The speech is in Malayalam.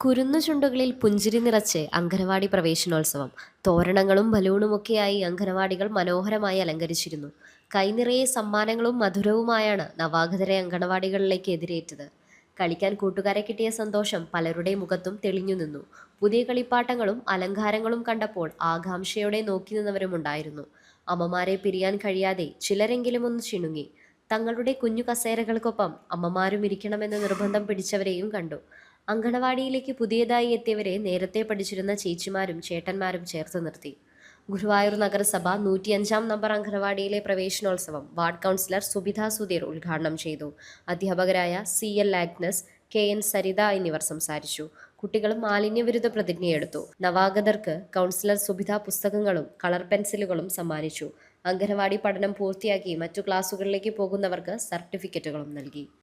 കുരുന്നു ചുണ്ടുകളിൽ പുഞ്ചിരി നിറച്ച് അങ്കനവാടി പ്രവേശനോത്സവം. തോരണങ്ങളും ബലൂണുമൊക്കെയായി അങ്കനവാടികൾ മനോഹരമായി അലങ്കരിച്ചിരുന്നു. കൈനിറയെ സമ്മാനങ്ങളും മധുരവുമായാണ് നവാഗതരെ അങ്കണവാടികളിലേക്ക് എതിരേറ്റത്. കളിക്കാൻ കൂട്ടുകാരെ കിട്ടിയ സന്തോഷം പലരുടെ മുഖത്തും തെളിഞ്ഞു നിന്നു. പുതിയ കളിപ്പാട്ടങ്ങളും അലങ്കാരങ്ങളും കണ്ടപ്പോൾ ആകാംക്ഷയോടെ നോക്കി നിന്നവരുമുണ്ടായിരുന്നു. അമ്മമാരെ പിരിയാൻ കഴിയാതെ ചിലരെങ്കിലും ഒന്ന് ചിണുങ്ങി. തങ്ങളുടെ കുഞ്ഞു കസേരകൾക്കൊപ്പം അമ്മമാരും ഇരിക്കണമെന്ന് നിർബന്ധം പിടിച്ചവരെയും കണ്ടു. അങ്കണവാടിയിലേക്ക് പുതിയതായി എത്തിയവരെ നേരത്തെ പഠിച്ചിരുന്ന ചേച്ചിമാരും ചേട്ടന്മാരും ചേർത്ത് നിർത്തി. ഗുരുവായൂർ നഗരസഭ നൂറ്റിയഞ്ചാം നമ്പർ അങ്കണവാടിയിലെ പ്രവേശനോത്സവം വാർഡ് കൗൺസിലർ സുബിത സുധീർ ഉദ്ഘാടനം ചെയ്തു. അധ്യാപകരായ C L Agnes K N Saritha എന്നിവർ സംസാരിച്ചു. കുട്ടികൾ മാലിന്യവിരുദ്ധ പ്രതിജ്ഞയെടുത്തു. നവാഗതർക്ക് കൗൺസിലർ സുബിത പുസ്തകങ്ങളും കളർ പെൻസിലുകളും സമ്മാനിച്ചു. അങ്കണവാടി പഠനം പൂർത്തിയാക്കി മറ്റു ക്ലാസുകളിലേക്ക് പോകുന്നവർക്ക് സർട്ടിഫിക്കറ്റുകളും നൽകി.